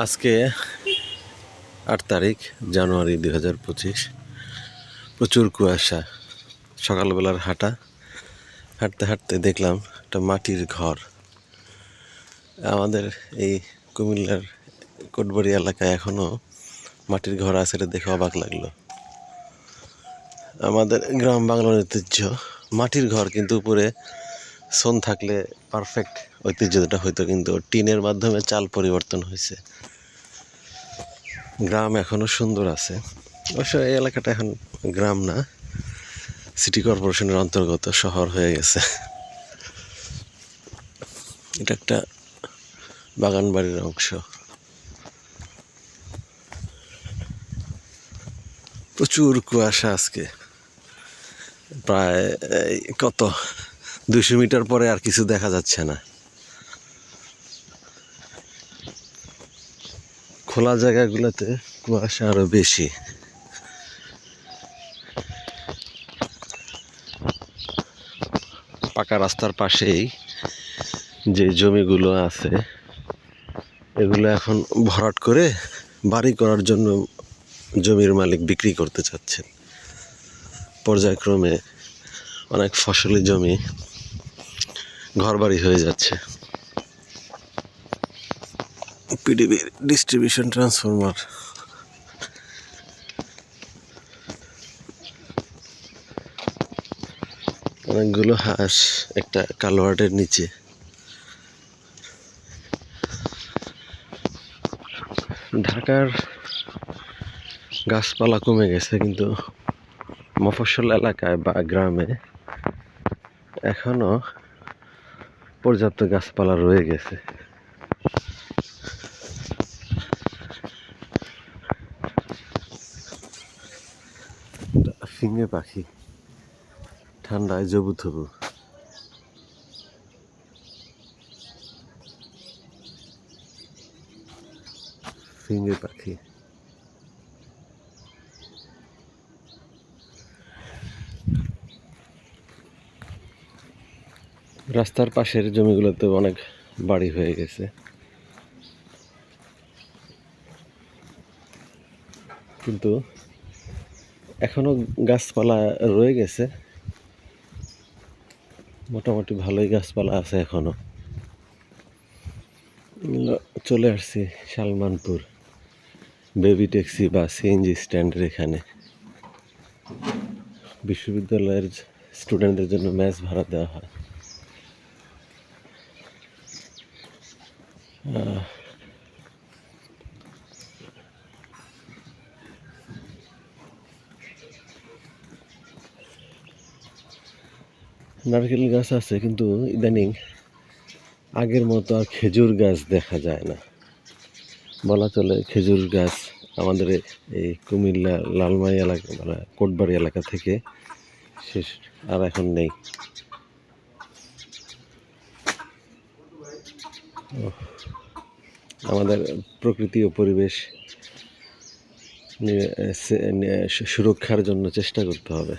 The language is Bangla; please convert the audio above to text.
আজকে আট তারিখ, জানুয়ারি দুই হাজার পঁচিশ। প্রচুর কুয়াশা। সকালবেলার হাঁটা, হাঁটতে হাঁটতে দেখলাম একটা মাটির ঘর। আমাদের এই কুমিল্লার কোটবাড়ি এলাকায় এখনও মাটির ঘর আছে এটা দেখে অবাক লাগল। আমাদের গ্রাম বাংলার ঐতিহ্য, মাটির ঘর কিন্তু উপরে সোন থাকলে পারফেক্ট ঐতিহ্যটা হয়তো কিন্তু টিনের মাধ্যমে চাল পরিবর্তন হয়েছে গ্রাম এখনও সুন্দর আছে। অবশ্য এই এলাকাটা এখন গ্রাম না সিটি কর্পোরেশনের অন্তর্গত শহর হয়ে গেছে। এটা একটা বাগান বাড়ির অংশ। প্রচুর কুয়াশা আজকে। প্রায় কত দুশো মিটার পরে আর কিছু দেখা যাচ্ছে না। খোলা জায়গাগুলোতে কুয়াশা আরও বেশি। পাকা রাস্তার পাশেই যে জমিগুলো আছে, এগুলো এখন ভরাট করে বাড়ি করার জন্য জমির মালিক বিক্রি করতে চাচ্ছেন। পর্যায়ক্রমে অনেক ফসলি জমি ঘরবাড়ি হয়ে যাচ্ছে। PDB distribution transformer. অনেকগুলো হাঁস, একটা কালোয়ার্ডের নিচে। ঢাকার গাছপালা কমে গেছে, কিন্তু মফস্বল এলাকায় বা গ্রামে এখনও পর্যাপ্ত গাছপালা রয়ে গেছে। ফিঙে পাখি ঠান্ডায় জবু থবু ফিঙে পাখি। রাস্তার পাশের জমিগুলোতে অনেক বাড়ি হয়ে গেছে। কিন্তু এখনও গাছপালা রয়ে গেছে। মোটামুটি ভালোই গাছপালা আছে এখনও। চলে আসছি সালমানপুর বেবি ট্যাক্সি বা সিএনজি স্ট্যান্ডের এখানে। বিশ্ববিদ্যালয়ের স্টুডেন্টদের জন্য ম্যাচ ভাড়া দেওয়া হয়। নারকেল গাছ আছে, কিন্তু ইদানিং আগের মতো আর খেজুর গাছ দেখা যায় না। বলা চলে খেজুর গাছ আমাদের এই কুমিল্লা লালমাই এলাকা মানে কোটবাড়ি এলাকা থেকে শেষ আর এখন নেই। আমাদের প্রকৃতি ও পরিবেশ সুরক্ষার জন্য চেষ্টা করতে হবে।